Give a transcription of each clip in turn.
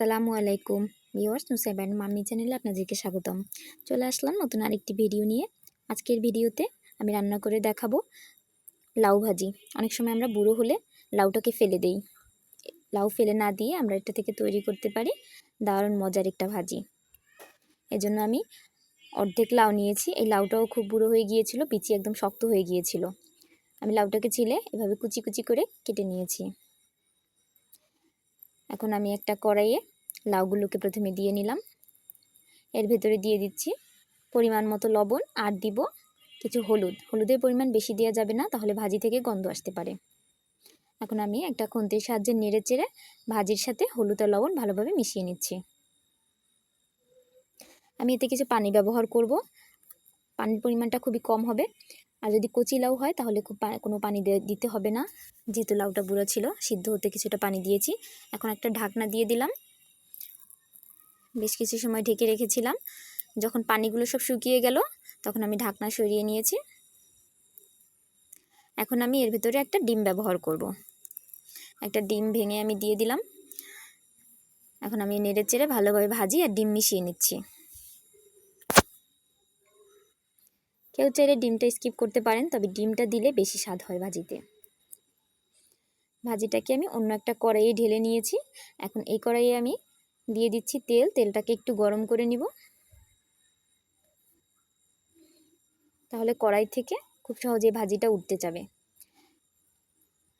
আসসালামু আলাইকুম। Viewers নুসাইবান mummy চ্যানেলে আপনাদেরকে স্বাগতম। চলে আসলাম নতুন আরেকটি ভিডিও নিয়ে। আজকের ভিডিওতে আমি রান্না করে দেখাবো লাউ ভাজি। অনেক সময় আমরা বুড়ো হলে লাউটাকে ফেলে দেই। লাউ ফেলে না দিয়ে আমরা এটা থেকে তৈরি করতে পারি দারুণ মজার একটা ভাজি। এজন্য আমি অর্ধেক লাউ নিয়েছি। এই লাউটাও খুব বুড়ো হয়ে গিয়েছিল পিচি একদম শক্ত হয়ে গিয়েছিল। আমি লাউটাকে ছিলে এভাবে কুচি কুচি করে কেটে নিয়েছি। এখন আমি একটা কড়াইয়ে লাউগুলোকে প্রথমে দিয়ে নিলাম। এর ভেতরে দিয়ে দিচ্ছি পরিমাণ মতো লবণ আর দিব কিছু হলুদ। হলুদের পরিমাণ বেশি দেওয়া যাবে না, তাহলে ভাজি থেকে গন্ধ আসতে পারে। এখন আমি একটা খুন্তির সাহায্যে নেড়ে চেড়ে ভাজির সাথে হলুদ আর লবণ ভালোভাবে মিশিয়ে নিচ্ছি। আমি এতে কিছু পানি ব্যবহার করব। পানির পরিমাণটা খুবই কম হবে। আর যদি কচি লাউ হয়, তাহলে খুব কোনো পানি দিতে হবে না। যেহেতু লাউটা বুড়ো ছিল, সিদ্ধ হতে কিছুটা পানি দিয়েছি। এখন একটা ঢাকনা দিয়ে দিলাম। বেশ কিছু সময় ঢেকে রেখেছিলাম। যখন পানিগুলো সব শুকিয়ে গেল, তখন আমি ঢাকনা সরিয়ে নিয়েছি। এখন আমি এর ভেতরে একটা ডিম ব্যবহার করব। একটা ডিম ভেঙে আমি দিয়ে দিলাম। এখন আমি নেড়ে চেড়ে ভালোভাবে ভাজি আর ডিম মিশিয়ে নিচ্ছি। কেউ চাইলে ডিমটা স্কিপ করতে পারেন, তবে ডিমটা দিলে বেশি স্বাদ হয় ভাজিতে। ভাজিটাকে আমি অন্য একটা কড়াইয়ে ঢেলে নিয়েছি। এখন এই কড়াইয়ে আমি দিয়ে দিচ্ছি তেল, তেলটাকে একটু গরম করে নিব। তাহলে কড়াই থেকে খুব সহজে ভাজিটা উঠতে যাবে।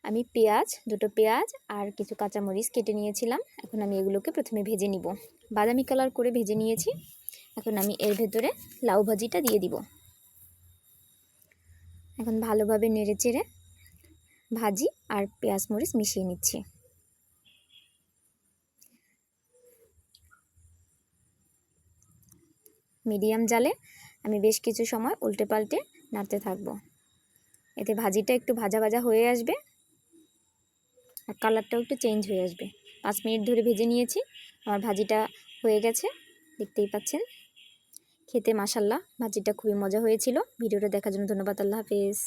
আমি পেঁয়াজ, দুটো পেঁয়াজ আর কিছু কাঁচামরিচ কেটে নিয়েছিলাম। এখন আমি এগুলোকে প্রথমে ভেজে নিব। বাদামি কালার করে ভেজে নিয়েছি। এখন আমি এর ভেতরে লাউ ভাজিটা দিয়ে দিব। এখন ভালোভাবে নেড়ে চেড়ে ভাজি আর পেঁয়াজ মরিচ মিশিয়ে নিচ্ছি। মিডিয়াম জালে আমি বেশ কিছু সময় উল্টে পাল্টে নাড়তে থাকব। এতে ভাজিটা একটু ভাজা ভাজা হয়ে আসবে আর কালারটাও একটু চেঞ্জ হয়ে আসবে। পাঁচ মিনিট ধরে ভেজে নিয়েছি, আমার ভাজিটা হয়ে গেছে, দেখতেই পাচ্ছেন। খেতে মাসাল্লাহ ভাজিটা খুবই মজা হয়েছিল। ভিডিওটা দেখার জন্য ধন্যবাদ। আল্লাহ হাফেজ।